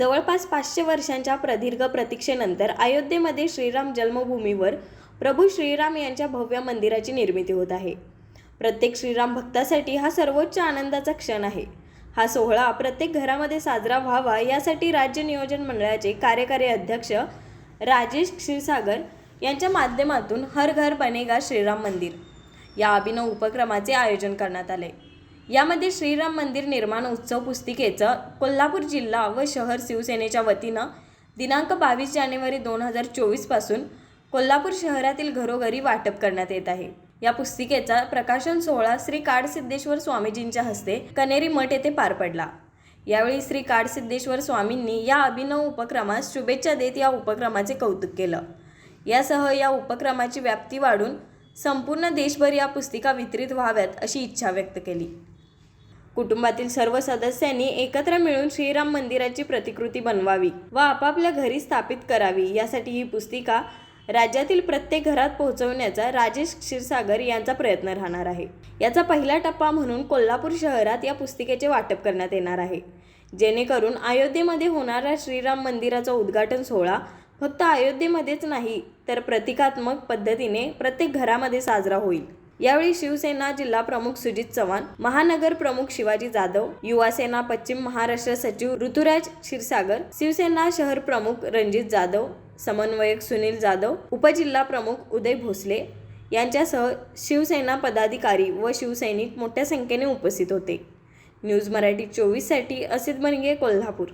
जवळपास पाचशे वर्षांच्या प्रदीर्घ प्रतीक्षेनंतर अयोध्येमध्ये श्रीराम जन्मभूमीवर प्रभू श्रीराम यांच्या भव्य मंदिराची निर्मिती होत आहे. प्रत्येक श्रीराम भक्तासाठी हा सर्वोच्च आनंदाचा क्षण आहे. हा सोहळा प्रत्येक घरामध्ये साजरा व्हावा यासाठी राज्य नियोजन मंडळाचे कार्यकारी अध्यक्ष राजेश क्षीरसागर यांच्या माध्यमातून हर घर बनेगा श्रीराम मंदिर. या अभिनव उपक्रमाचे आयोजन करण्यात आले. यामध्ये श्रीराम मंदिर निर्माण उत्सव पुस्तिकेचं कोल्हापूर जिल्हा व शहर शिवसेनेच्या वतीनं दिनांक बावीस जानेवारी दोन हजार चोवीसपासून कोल्हापूर शहरातील घरोघरी वाटप करण्यात येत आहे. या पुस्तिकेचा प्रकाशन सोहळा श्री काडसिद्धेश्वर स्वामीजींच्या हस्ते कनेरी मठ येथे पार पडला. यावेळी श्री काडसिद्धेश्वर स्वामींनी या अभिनव उपक्रमास शुभेच्छा देत या उपक्रमाचे कौतुक केलं. यासह या उपक्रमाची व्याप्ती वाढून संपूर्ण देशभर या पुस्तिका वितरित व्हाव्यात अशी इच्छा व्यक्त केली. कुटुंबातील सर्व सदस्यांनी एकत्र मिळून श्रीराम मंदिराची प्रतिकृती बनवावी व आपापल्या घरी स्थापित करावी. यासाठी ही पुस्तिका राज्यातील प्रत्येक घरात पोहोचवण्याचा राजेश क्षीरसागर यांचा प्रयत्न राहणार आहे. याचा पहिला टप्पा म्हणून कोल्हापूर शहरात या पुस्तिकेचे वाटप करण्यात येणार आहे. जेणेकरून अयोध्येमध्ये होणारा श्रीराम मंदिराचा उद्घाटन सोहळा फक्त अयोध्येमध्येच नाही तर प्रतिकात्मक पद्धतीने प्रत्येक घरामध्ये साजरा होईल. यावेळी शिवसेना जिल्हा प्रमुख सुजित चव्हाण महानगर प्रमुख शिवाजी जाधव युवासेना पश्चिम महाराष्ट्र सचिव ऋतुराज क्षीरसागर शिवसेना शहर प्रमुख रणजित जाधव समन्वयक सुनील जाधव उपजिल्हा प्रमुख उदय भोसले यांच्यासह शिवसेना पदाधिकारी व शिवसैनिक मोठ्या संख्येने उपस्थित होते. न्यूज मराठी चोवीससाठी असित बनगे कोल्हापूर.